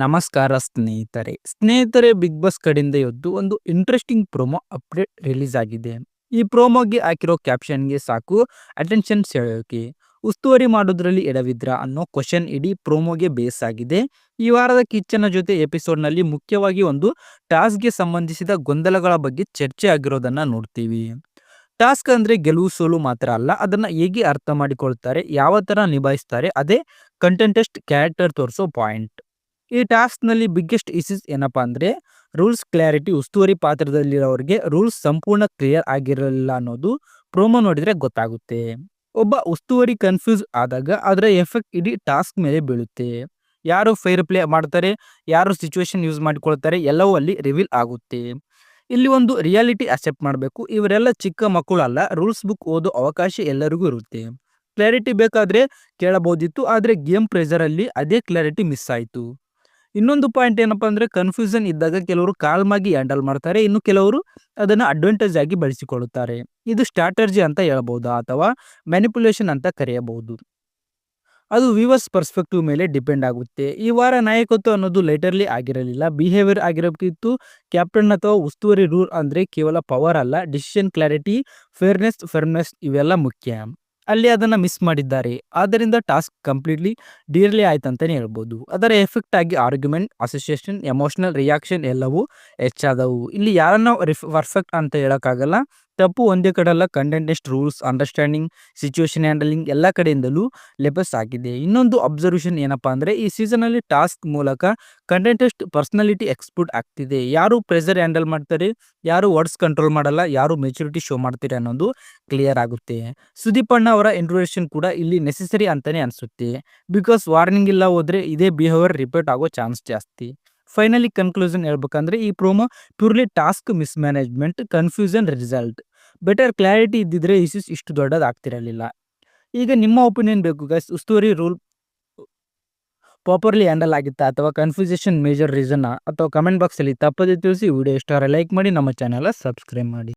ನಮಸ್ಕಾರ ಸ್ನೇಹಿತರೆ. ಸ್ನೇಹಿತರೆ ಬಿಗ್ ಬಾಸ್ ಕಡೆಯಿಂದ ಇವತ್ತು ಒಂದು ಇಂಟ್ರೆಸ್ಟಿಂಗ್ ಪ್ರೊಮೋ ಅಪ್ಡೇಟ್ ರಿಲೀಸ್ ಆಗಿದೆ. ಈ ಪ್ರೊಮೋಗೆ ಹಾಕಿರೋ ಕ್ಯಾಪ್ಷನ್ಗೆ ಸಾಕು. ಅಟೆನ್ಷನ್ ಸೆಳೆಯೋಕೆ. ಉಸ್ತುವಾರಿ ಮಾಡೋದ್ರಲ್ಲಿ ಎಡವಿದ್ರ ಅನ್ನೋ ಕ್ವಶನ್ ಇಡೀ ಪ್ರೋಮೋಗೆ ಬೇಸ್ ಆಗಿದೆ. ಈ ವಾರದ ಕಿಚ್ಚನ ಜೊತೆ ಎಪಿಸೋಡ್ನಲ್ಲಿ ಮುಖ್ಯವಾಗಿ ಒಂದು ಟಾಸ್ಕ್ಗೆ ಸಂಬಂಧಿಸಿದ ಗೊಂದಲಗಳ ಬಗ್ಗೆ ಚರ್ಚೆ ಆಗಿರೋದನ್ನ ನೋಡ್ತೀವಿ. ಟಾಸ್ಕ್ ಅಂದರೆ ಗೆಲುವು ಸೋಲು ಮಾತ್ರ ಅಲ್ಲ, ಅದನ್ನ ಹೇಗೆ ಅರ್ಥ ಮಾಡಿಕೊಳ್ತಾರೆ, ಯಾವ ಥರ ನಿಭಾಯಿಸ್ತಾರೆ, ಅದೇ ಕಂಟೆಂಟೆಸ್ಟ್ ಕ್ಯಾರೆಕ್ಟರ್ ತೋರಿಸೋ ಪಾಯಿಂಟ್ ಈ ಟಾಸ್ಕ್ನಲ್ಲಿ ಬಿಗ್ಗೆಸ್ಟ್ ಇಶ್ಯೂಸ್ ಏನಪ್ಪ ಅಂದರೆ, ರೂಲ್ಸ್ ಕ್ಲಾರಿಟಿ ಉಸ್ತುವಾರಿ ಪಾತ್ರದಲ್ಲಿರೋರಿಗೆ ರೂಲ್ಸ್ ಸಂಪೂರ್ಣ ಕ್ಲಿಯರ್ ಆಗಿರಲಿಲ್ಲ ಅನ್ನೋದು ಪ್ರೋಮೋ ನೋಡಿದ್ರೆ ಗೊತ್ತಾಗುತ್ತೆ. ಒಬ್ಬ ಉಸ್ತುವಾರಿ ಕನ್ಫ್ಯೂಸ್ ಆದಾಗ ಅದರ ಎಫೆಕ್ಟ್ ಇಡೀ ಟಾಸ್ಕ್ ಮೇಲೆ ಬೀಳುತ್ತೆ. ಯಾರು ಫೇರ್ ಪ್ಲೇ ಮಾಡ್ತಾರೆ, ಯಾರು ಸಿಚುವೇಶನ್ ಯೂಸ್ ಮಾಡಿಕೊಳ್ತಾರೆ ಎಲ್ಲವೂ ಅಲ್ಲಿ ರಿವೀಲ್ ಆಗುತ್ತೆ. ಇಲ್ಲಿ ಒಂದು ರಿಯಾಲಿಟಿ ಅಕ್ಸೆಪ್ಟ್ ಮಾಡಬೇಕು. ಇವರೆಲ್ಲ ಚಿಕ್ಕ ಮಕ್ಕಳು ಅಲ್ಲ ರೂಲ್ಸ್ ಬುಕ್ ಓದೋ ಅವಕಾಶ ಎಲ್ಲರಿಗೂ ಇರುತ್ತೆ. ಕ್ಲಾರಿಟಿ ಬೇಕಾದ್ರೆ ಕೇಳಬಹುದಿತ್ತು, ಆದರೆ ಗೇಮ್ ಪ್ರೆಷರಲ್ಲಿ ಅದೇ ಕ್ಲಾರಿಟಿ ಮಿಸ್ ಆಯಿತು. ಇನ್ನೊಂದು ಪಾಯಿಂಟ್ ಏನಪ್ಪಾ ಅಂದ್ರೆ ಕನ್ಫ್ಯೂಷನ್ ಇದ್ದಾಗ ಕೆಲವರು ಕಾಲ್ಮಾಗಿ ಹ್ಯಾಂಡಲ್ ಮಾಡ್ತಾರೆ. ಇನ್ನು ಕೆಲವರು ಅದನ್ನು ಅಡ್ವಾಂಟೇಜ್ ಆಗಿ ಬಳಸಿಕೊಳ್ಳುತ್ತಾರೆ. ಇದು ಸ್ಟ್ರಾಟರ್ಜಿ ಅಂತ ಹೇಳಬಹುದು ಅಥವಾ ಮ್ಯಾನಿಪುಲೇಷನ್ ಅಂತ ಕರೆಯಬಹುದು. ಅದು ವಿವರ್ಸ್ ಪರ್ಸ್ಪೆಕ್ಟಿವ್ ಮೇಲೆ ಡಿಪೆಂಡ್ ಆಗುತ್ತೆ. ಈ ವಾರ ನಾಯಕತ್ವ ಅನ್ನೋದು ಲೈಟರ್ಲಿ ಆಗಿರಲಿಲ್ಲ. ಬಿಹೇವಿಯರ್ ಆಗಿರಬೇಕಿತ್ತು. ಕ್ಯಾಪ್ಟನ್ ಅಥವಾ ಉಸ್ತುವಾರಿ ರೂಲ್ ಅಂದ್ರೆ ಕೇವಲ ಪವರ್ ಅಲ್ಲ ಡಿಸಿಷನ್ ಕ್ಲಾರಿಟಿ ಫೇರ್ನೆಸ್ ಫರ್ಮ್ನೆಸ್ ಇವೆಲ್ಲ ಮುಖ್ಯ. ಅಲ್ಲಿ ಅದನ್ನು ಮಿಸ್ ಮಾಡಿದ್ದಾರೆ. ಆದ್ದರಿಂದ ಟಾಸ್ಕ್ ಕಂಪ್ಲೀಟ್ಲಿ ಡೀರ್ಲಿ ಆಯ್ತು ಅಂತಲೇ ಹೇಳ್ಬೋದು. ಅದರ ಎಫೆಕ್ಟ್ ಆಗಿ ಆರ್ಗ್ಯುಮೆಂಟ್, ಅಸೋಸಿಯೇಷನ್, ಎಮೋಷನಲ್ ರಿಯಾಕ್ಷನ್ ಎಲ್ಲವೂ ಹೆಚ್ಚಾದವು. ಇಲ್ಲಿ ಯಾರನ್ನ ಪರ್ಫೆಕ್ಟ್ ಅಂತ ಹೇಳೋಕ್ಕಾಗಲ್ಲ. ತಪ್ಪು ಒಂದೇ ಕಡೆ ಅಲ್ಲ ರೂಲ್ಸ್ ಅಂಡರ್ಸ್ಟ್ಯಾಂಡಿಂಗ್ ಸಿಚುವೇಶನ್ ಹ್ಯಾಂಡಲಿಂಗ್ ಎಲ್ಲ ಕಡೆಯಿಂದಲೂ ಲೆಬಸ್ ಆಗಿದೆ. ಇನ್ನೊಂದು ಅಬ್ಸರ್ವೇಷನ್ ಏನಪ್ಪಾ ಅಂದರೆ, ಈ ಸೀಸನಲ್ಲಿ ಟಾಸ್ಕ್ ಮೂಲಕ ಕಂಟೆಂಟೆಸ್ಟ್ ಪರ್ಸನಾಲಿಟಿ ಎಕ್ಸ್ಪೋರ್ಟ್ ಆಗ್ತಿದೆ. ಯಾರು ಪ್ರೆಷರ್ ಹ್ಯಾಂಡಲ್ ಮಾಡ್ತಾರೆ, ಯಾರು ವರ್ಡ್ಸ್ ಕಂಟ್ರೋಲ್ ಮಾಡಲ್ಲ, ಯಾರು ಮೆಚುರಿಟಿ ಶೋ ಮಾಡ್ತಾರೆ ಅನ್ನೋದು ಕ್ಲಿಯರ್ ಆಗುತ್ತೆ. ಸುದೀಪ್ ಅಣ್ಣ ಅವರ ಇಂಟ್ರೊಡಕ್ಷನ್ ಕೂಡ ಇಲ್ಲಿ ನೆಸೆಸರಿ ಅಂತಾನೆ ಅನಿಸುತ್ತೆ. ಬಿಕಾಸ್ ವಾರ್ನಿಂಗ್ ಇಲ್ಲ ಹೋದರೆ ಇದೇ ಬಿಹೇವಿಯರ್ ರಿಪೀಟ್ ಆಗೋ ಚಾನ್ಸ್ ಜಾಸ್ತಿ. ಫೈನಲಿ ಕನ್ಕ್ಲೂಷನ್ ಹೇಳ್ಬೇಕಂದ್ರೆ ಈ promo purely task mismanagement confusion result better clarity ಇದ್ದಿದ್ರೆ ಇಶ್ಯೂಸ್ ಇಷ್ಟು ದೊಡ್ಡದಾಗ್ತಿರಲಿಲ್ಲ. ಈಗ ನಿಮ್ಮ ಒಪಿನಿಯನ್ ಬೇಕು ಗೈಸ್ ಉಸ್ತುವಾರಿ ರೂಲ್ ಪ್ರಾಪರ್ಲಿ ಹ್ಯಾಂಡಲ್ ಆಗಿತ್ತಾ ಅಥವಾ ಕನ್ಫ್ಯೂಷನ್ ಮೇಜರ್ ರೀಸನ್ ಅಥವಾ ಕಮೆಂಟ್ ಬಾಕ್ಸಲ್ಲಿ ತಪ್ಪದೆ ತಿಳಿಸಿ ವಿಡಿಯೋ ಇಷ್ಟ ಲೈಕ್ ಮಾಡಿ, ನಮ್ಮ ಚಾನಲ್ ಸಬ್ಸ್ಕ್ರೈಬ್ ಮಾಡಿ.